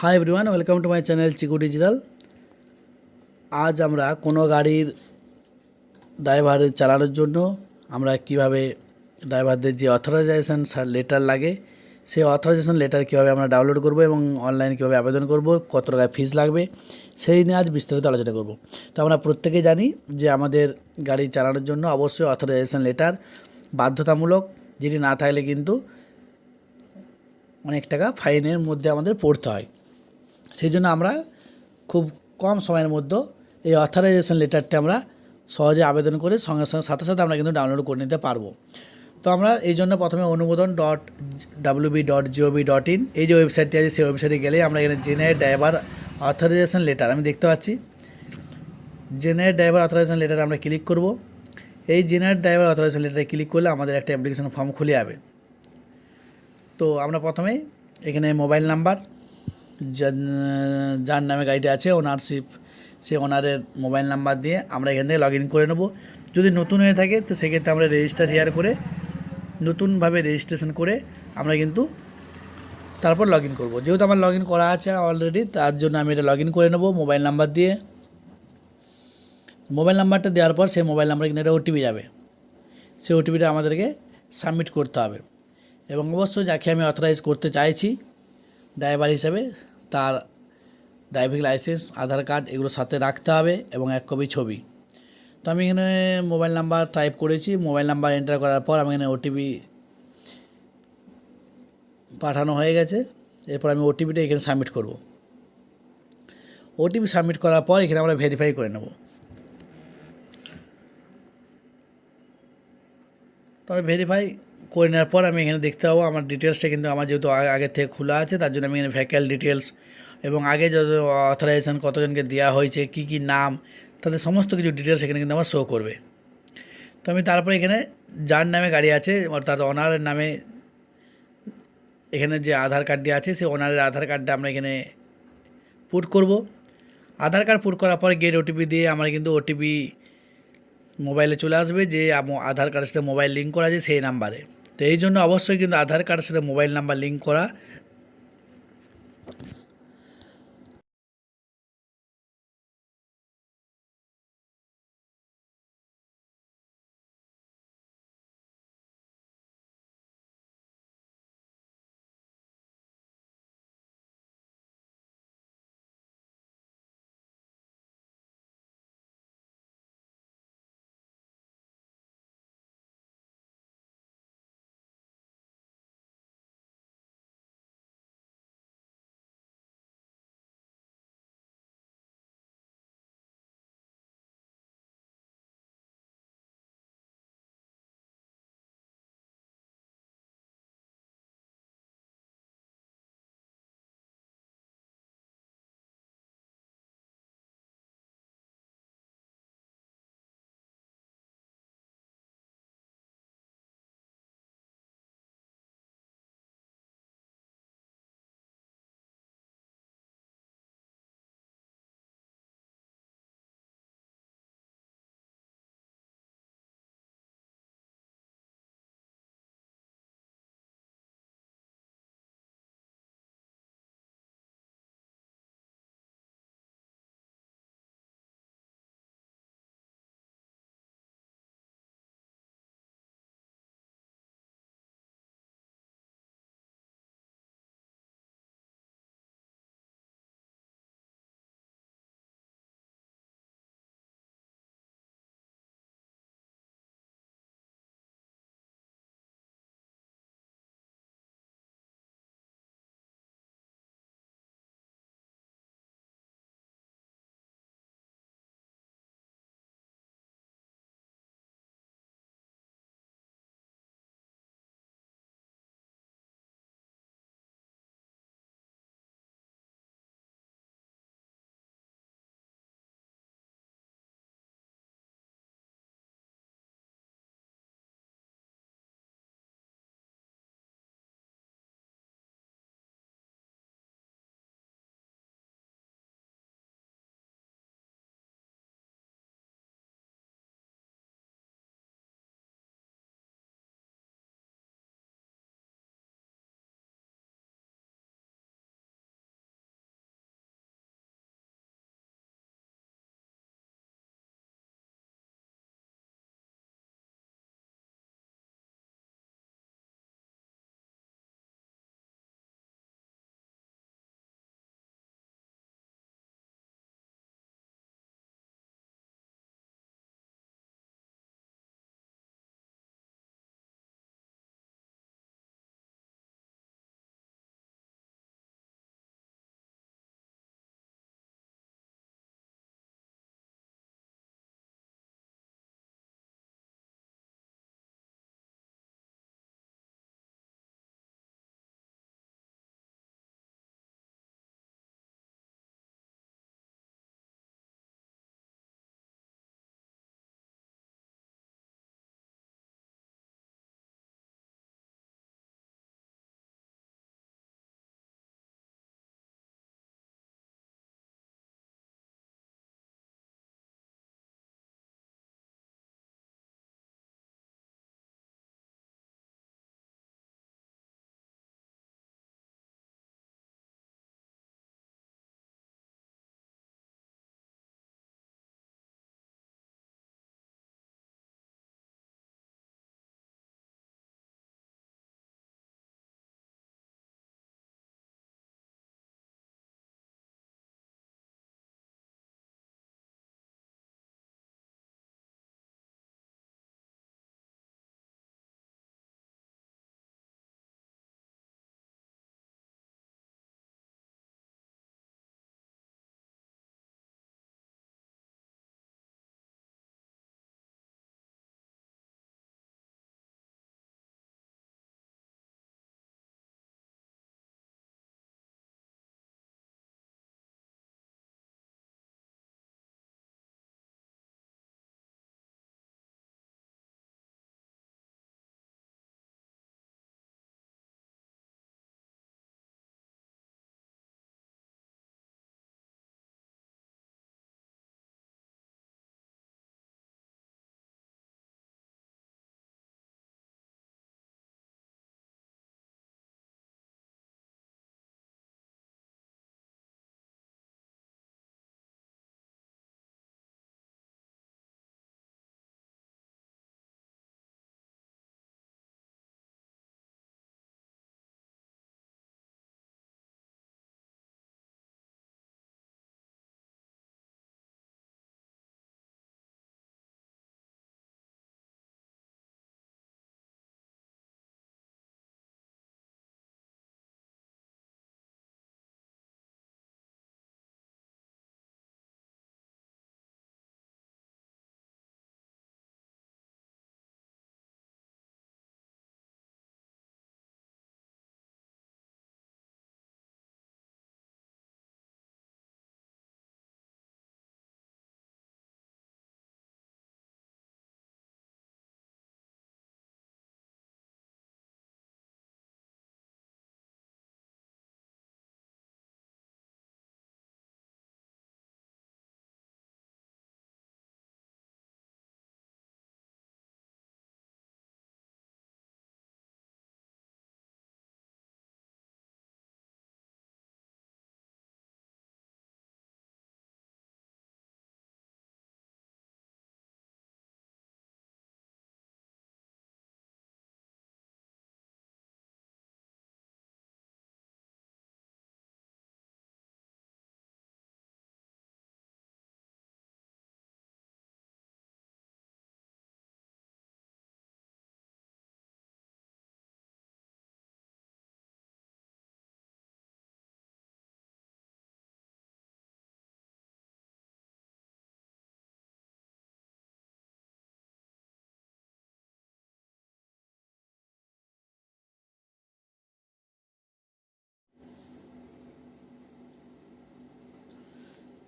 Hi everyone welcome to my channel Chiku digital আজ আমরা কোনো গাড়ির ড্রাইভার চালানোর জন্য আমরা কীভাবে ড্রাইভারদের যে অথরাইজেশন লেটার লাগে, সেই অথরাইজেশন লেটার কীভাবে আমরা ডাউনলোড করব এবং অনলাইনে কীভাবে আবেদন করব, কত টাকা ফিস লাগবে, সেই নিয়ে আজ বিস্তারিত আলোচনা করব। তো আমরা প্রত্যেকেই জানি যে আমাদের গাড়ি চালানোর জন্য অবশ্যই অথরাইজেশন লেটার বাধ্যতামূলক যেটি না থাকলে কিন্তু অনেক টাকা ফাইনের মধ্যে আমাদের পড়তে হয়। সেই জন্য আমরা খুব কম সময়ের মধ্যে এই অথরাইজেশন লেটারটি আমরা সহজে আবেদন করে সঙ্গে সঙ্গে সাথে সাথে আমরা কিন্তু ডাউনলোড করে নিতে পারব। তো আমরা এই জন্য প্রথমে Anumodan dot WB dot GOV dot in এই যে ওয়েবসাইটটি আছে, সেই ওয়েবসাইটে গেলে আমরা এখানে জেনারেল ড্রাইভার অথরাইজেশন লেটার আমি দেখতে পাচ্ছি। জেনারেল ড্রাইভার অথরাইজেশন লেটার আমরা ক্লিক করব। এই জেনারেল ড্রাইভার অথরাইজেশন লেটারে ক্লিক করলে আমাদের একটা অ্যাপ্লিকেশন ফর্ম খুলে যাবে। তো আমরা প্রথমে এখানে মোবাইল নাম্বার যার নামে গাড়িটা আছে ওনারশিপ সে ওনারের মোবাইল নাম্বার দিয়ে আমরা এখান থেকে লগ ইন করে নেব। যদি নতুন হয়ে থাকে, তো সেক্ষেত্রে আমরা রেজিস্টার হেয়ার করে, নতুনভাবে রেজিস্ট্রেশন করে আমরা কিন্তু তারপর লগ ইন করব। যেহেতু আমার লগ ইন করা আছে অলরেডি তার জন্য আমি এটা লগ ইন করে নেব মোবাইল নাম্বার দিয়ে। মোবাইল নাম্বারটা দেওয়ার পর সেই মোবাইল নাম্বারে কিন্তু একটা ওটিপি যাবে। সেই ওটিপিটা আমাদেরকে সাবমিট করতে হবে। এবং অবশ্যই যাকে আমি অথরাইজ করতে চাইছি ড্রাইভার হিসেবে তার ড্রাইভিং লাইসেন্স, আধার কার্ড এগুলো সাথে রাখতে হবে এবং এক কপি ছবি। তো আমি এখানে মোবাইল নাম্বার টাইপ করেছি। মোবাইল নাম্বার এন্টার করার পর আমি এখানে ওটিপি পাঠানো হয়ে গেছে। এরপর আমি ওটিপিটা এখানে সাবমিট করব। ওটিপি সাবমিট করার পর এখানে আমরা ভেরিফাই করে নেব। তবে ভেরিফাই করে নেওয়ার পর আমি এখানে দেখতে পাবো আমার ডিটেলসটা কিন্তু আমার যেহেতু আগে থেকে খোলা আছে, তার জন্য আমি এখানে ভ্যাকাল ডিটেলস এবং আগে যত অথরাইজেশন কতজনকে দেওয়া হয়েছে, কি কি নাম, তাদের সমস্ত কিছু ডিটেলস এখানে কিন্তু আমার শো করবে। তো আমি তারপরে এখানে যার নামে গাড়ি আছে, অর্থাৎ ওনারের নামে এখানে যে আধার কার্ডটি আছে, সেই ওনারের আধার কার্ডটা আমরা এখানে পুট করব। আধার কার্ড পুট করার পরে গেট ওটিপি দিয়ে আমার কিন্তু ওটিপি মোবাইলে চলে আসবে, যে আধার কার্ডের সাথে মোবাইল লিঙ্ক করা আছে সেই নাম্বারে তো এই জন্য অবশ্যই কিন্তু আধার কার্ডের সাথে মোবাইল নাম্বার লিঙ্ক করা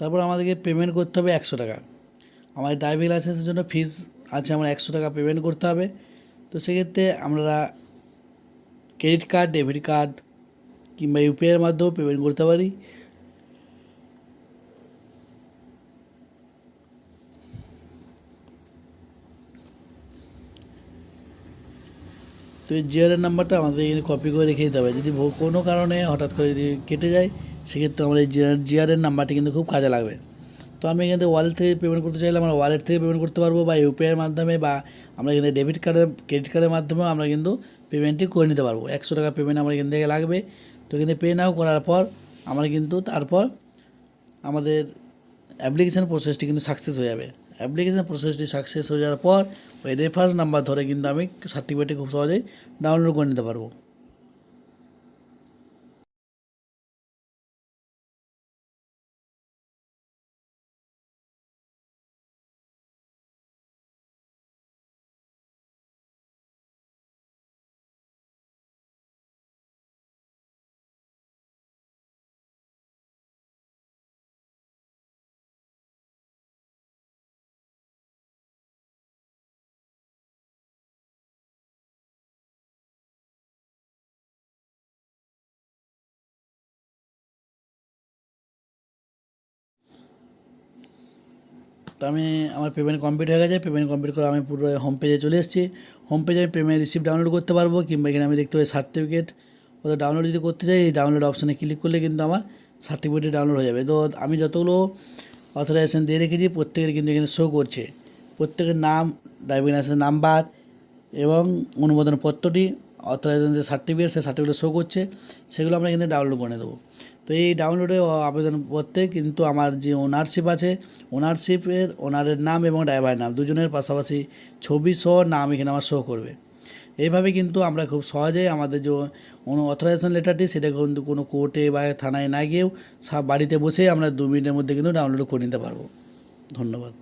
তারপর আমাদেরকে পেমেন্ট করতে হবে একশো টাকা। আমার ড্রাইভিং লাইসেন্সের জন্য ফিস আছে, আমার একশো টাকা পেমেন্ট করতে হবে। তো সেক্ষেত্রে আমরা ক্রেডিট কার্ড ডেবিট কার্ড কিংবা ইউপিআইয়ের মাধ্যমেও পেমেন্ট করতে পারি। তো এই নাম্বারটা আমাদের কপি করে রেখে দিতে হবে। যদি কোনো কারণে হঠাৎ করে যদি কেটে যায় সেক্ষেত্রে আমাদের জিআর, জিআরের নাম্বারটি কিন্তু খুব কাজে লাগবে। তো আমি থেকে ওয়ালেট থেকে পেমেন্ট করতে চাইলে আমরা ওয়ালেট থেকে পেমেন্ট করতে পারব বা ইউপিআইয়ের মাধ্যমে বা আমরা থেকে ডেবিট কার্ডের ক্রেডিট কার্ডের মাধ্যমেও আমরা কিন্তু পেমেন্টটি করে নিতে পারব। একশো টাকা পেমেন্ট আমার এখান থেকে লাগবে। তো থেকে পে নাও করার পর আমরা কিন্তু তারপর আমাদের অ্যাপ্লিকেশান প্রসেসটি কিন্তু সাকসেস হয়ে যাবে। অ্যাপ্লিকেশান প্রসেসটি সাকসেস হয়ে যাওয়ার পর ওই রেফারেন্স নাম্বার ধরে কিন্তু আমি সার্টিফিকেটটি খুব সহজেই ডাউনলোড করে নিতে পারব। তো আমি, আমার পেমেন্ট কমপ্লিট হয়ে গেছে পেমেন্ট কমপ্লিট করে আমি পুরো হোম পেজে চলে এসেছি। হোম পেজে আমি পেমেন্ট রিসিপ্ট ডাউনলোড করতে পারব, কিংবা এখানে আমি দেখতে পাই সার্টিফিকেট ওটা ডাউনলোড যদি করতে চাই, এই ডাউনলোড অপশানে ক্লিক করলে কিন্তু আমার সার্টিফিকেট ডাউনলোড হয়ে যাবে। তো আমি যতগুলো অথরাইজেশন দিয়ে রেখেছি, প্রত্যেকের কিন্তু এখানে শো করছে। প্রত্যেকের নাম ড্রাইভিং লাইসেন্স নাম্বার এবং অনুমোদন পত্রটি অথরাইজেশন যে সার্টিফিকেট সেই সার্টিফিকেট শো করছে। সেগুলো আমরা কিন্তু ডাউনলোড করে দেবো তো এই ডাউনলোডে আবেদন করতে কিন্তু আমার যে ওনারশিপ আছে ওনারশিপের ওনারের নাম এবং ড্রাইভারের নাম, দুজনের পাশাপাশি ছবি সহ নাম এখানে আমার শো করবে। এইভাবে কিন্তু আমরা খুব সহজেই আমাদের যে অথরাইজেশন লেটারটি সেটা কিন্তু কোনো কোর্টে বা থানায় না গিয়েও সব বাড়িতে বসেই আমরা দু মিনিটের মধ্যে কিন্তু ডাউনলোড করে নিতে পারব। ধন্যবাদ।